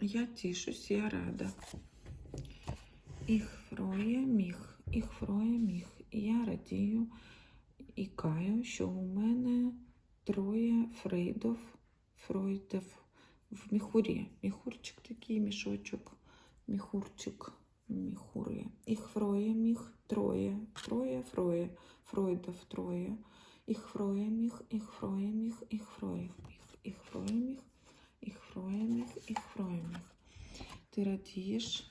Я тішусь, я рада. Їх фроє міг, їх фроє міг. Я радію і каю, що у мене троє фрейдов, фройдов в міхурі. Міхурчик такий, мішочок, міхурчик, міхури. Їх фроє міг, троє, троє, фроє, фройдов троє. Їх фроє міг, їх фроє міг, їх фроє міг, їх фроє міг, їх фроє міг, їх фроє міг. Ти радієш.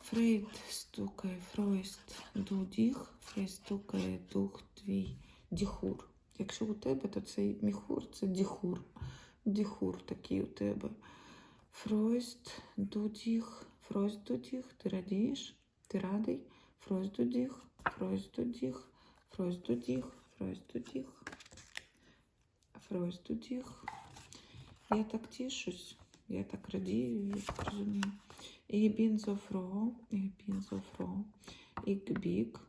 Фрейд стукає, Фройст дудіх, Фрейд стукає дух твій діхур. Якщо у тебе, то цей міхур це діхур. Діхур такий у тебе. Фройст дудіх, Фройст дудіх, ти радієш, ти радий, Фройст дудіх, Фройст дудіх, Фройст дудіх, Фройст дудіх, Фройст дудіх. Я так тішусь, я так радію, я так розумію. Froh. Ich bieg,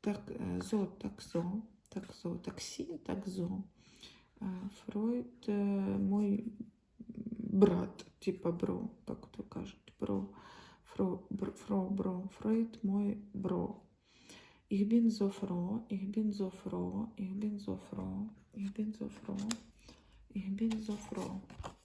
так, äh, so, так so, так so, таксі, так so. Äh, Freud, äh, мой брат, типа бро, так то кажуть, бро. Фро, бр, фро, бро, Фройд мой бро. Ich bin so froh, ich bin so froh, ich bin so froh, ich bin so froh, ich bin so froh.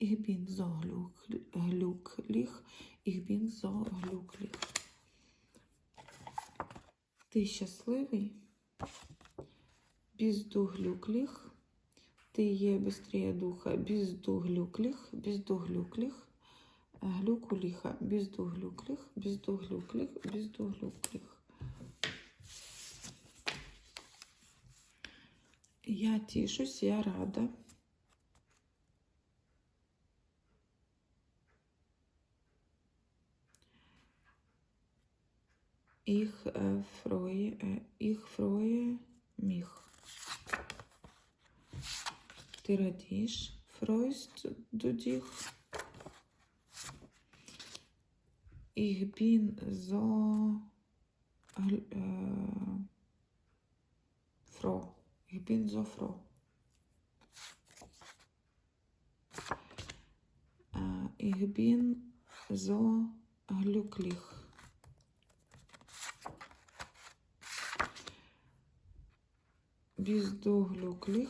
Ich bin so glück- glücklich. Ти щасливий? Glücklich? Ти є бистріє духа. Bist du glücklich? Bist du glücklich? Глюк у ліха. Bist du glücklich? Bist du glücklich? Bist du glücklich? Я тішусь, я рада. Ich äh, freue, äh, ich freue mich. Ти радієш? Freust du dich? Ich bin so äh, froh. Ich bin so froh. Äh, ich bin so glücklich. Glücklich?